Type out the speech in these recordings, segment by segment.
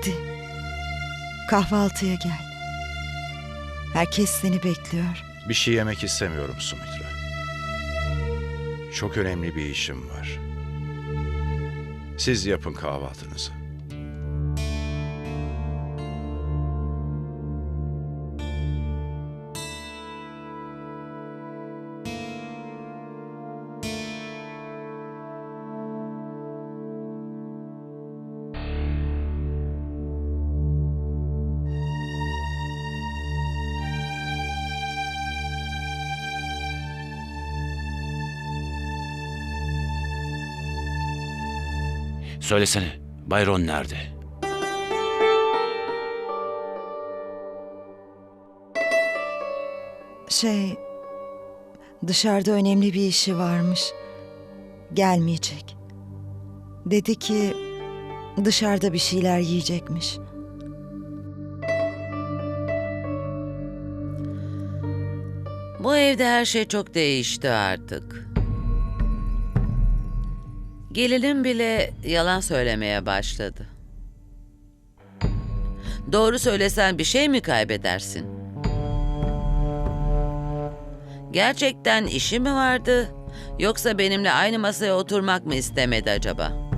Hadi. Kahvaltıya gel. Herkes seni bekliyor. Bir şey yemek istemiyorum Sumitra. Çok önemli bir işim var. Siz yapın kahvaltınızı. Söylesene, Bayron nerede? Şey, dışarıda önemli bir işi varmış. Gelmeyecek. Dedi ki dışarıda bir şeyler yiyecekmiş. Bu evde her şey çok değişti artık. Gelinim bile yalan söylemeye başladı. Doğru söylesen bir şey mi kaybedersin? Gerçekten işi mi vardı? Yoksa benimle aynı masaya oturmak mı istemedi acaba?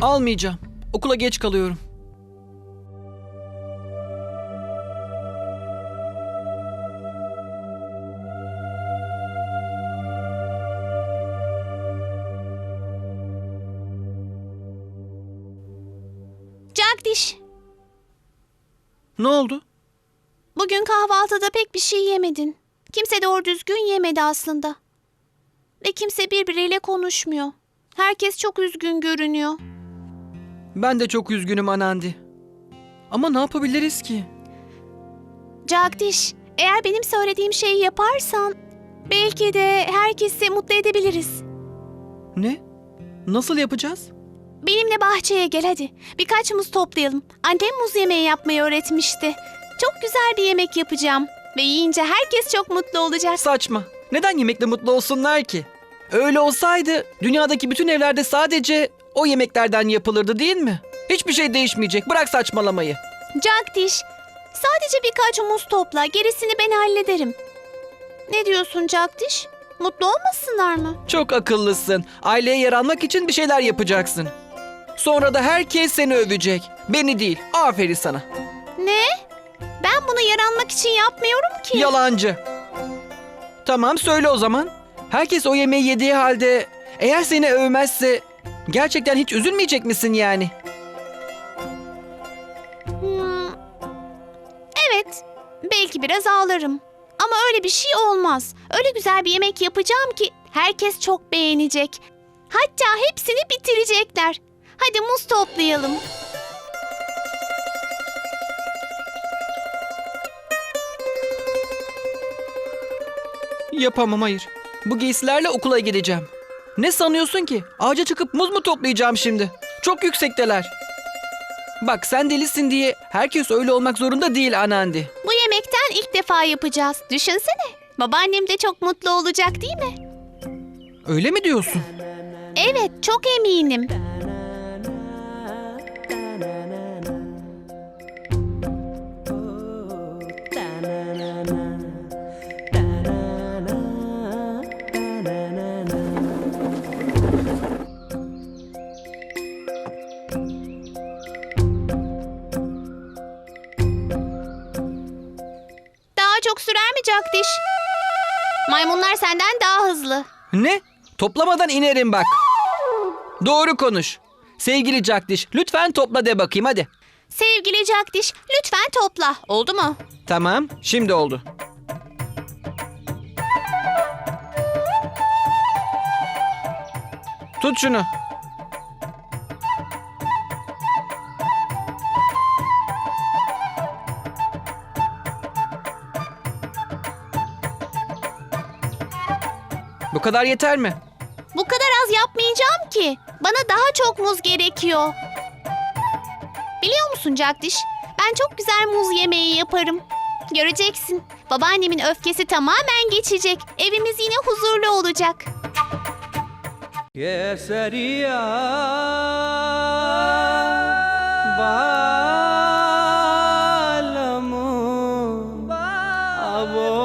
Almayacağım. Okula geç kalıyorum. Jagdish, Ne oldu? bugün kahvaltıda pek bir şey yemedin. Kimse doğru düzgün yemedi aslında. Ve kimse birbiriyle konuşmuyor. Herkes çok üzgün görünüyor. Ben de çok üzgünüm Anandi. Ama ne yapabiliriz ki? Jagdish, eğer benim söylediğim şeyi yaparsan belki de herkesi mutlu edebiliriz. Ne? Nasıl yapacağız? Benimle bahçeye gel hadi. Birkaç muz toplayalım. Annem muz yemeği yapmayı öğretmişti. Çok güzel bir yemek yapacağım. Ve yiyince herkes çok mutlu olacak. Saçma. Neden yemekle mutlu olsunlar ki? Öyle olsaydı dünyadaki bütün evlerde sadece o yemeklerden yapılırdı değil mi? Hiçbir şey değişmeyecek. Bırak saçmalamayı. Jagdish, sadece birkaç muz topla. Gerisini ben hallederim. Ne diyorsun Jagdish? Mutlu olmasınlar mı? Çok akıllısın. Aileye yer almak için bir şeyler yapacaksın. Sonra da herkes seni övecek. Beni değil. Aferin sana. Ne? Ben bunu yaranmak için yapmıyorum ki. Yalancı. Tamam söyle o zaman. Herkes o yemeği yediği halde eğer seni övmezse gerçekten hiç üzülmeyecek misin yani? Hmm. Evet, belki biraz ağlarım. Ama öyle bir şey olmaz. Öyle güzel bir yemek yapacağım ki herkes çok beğenecek. Hatta hepsini bitirecekler. Hadi muz toplayalım. Yapamam hayır. Bu giysilerle okula gideceğim. Ne sanıyorsun ki? Ağaca çıkıp muz mu toplayacağım şimdi? Çok yüksekteler. Bak sen delisin diye herkes öyle olmak zorunda değil Anandi. Bu yemekten ilk defa yapacağız. Düşünsene. Babaannem de çok mutlu olacak değil mi? Öyle mi diyorsun? Evet, çok eminim. Daha çok sürer mi Jagdish? Maymunlar senden daha hızlı. Ne? Toplamadan inerim bak. Doğru konuş. Sevgili Jagdish lütfen topla de bakayım hadi. Sevgili Jagdish, lütfen topla. Oldu mu? Tamam şimdi oldu. Tut şunu. Bu kadar yeter mi? Bu kadar az yapmayacağım ki. Bana daha çok muz gerekiyor. Biliyor musun Cagdiş? Ben çok güzel muz yemeği yaparım. Göreceksin. Babaannemin öfkesi tamamen geçecek. Evimiz yine huzurlu olacak. Keseriya Bağ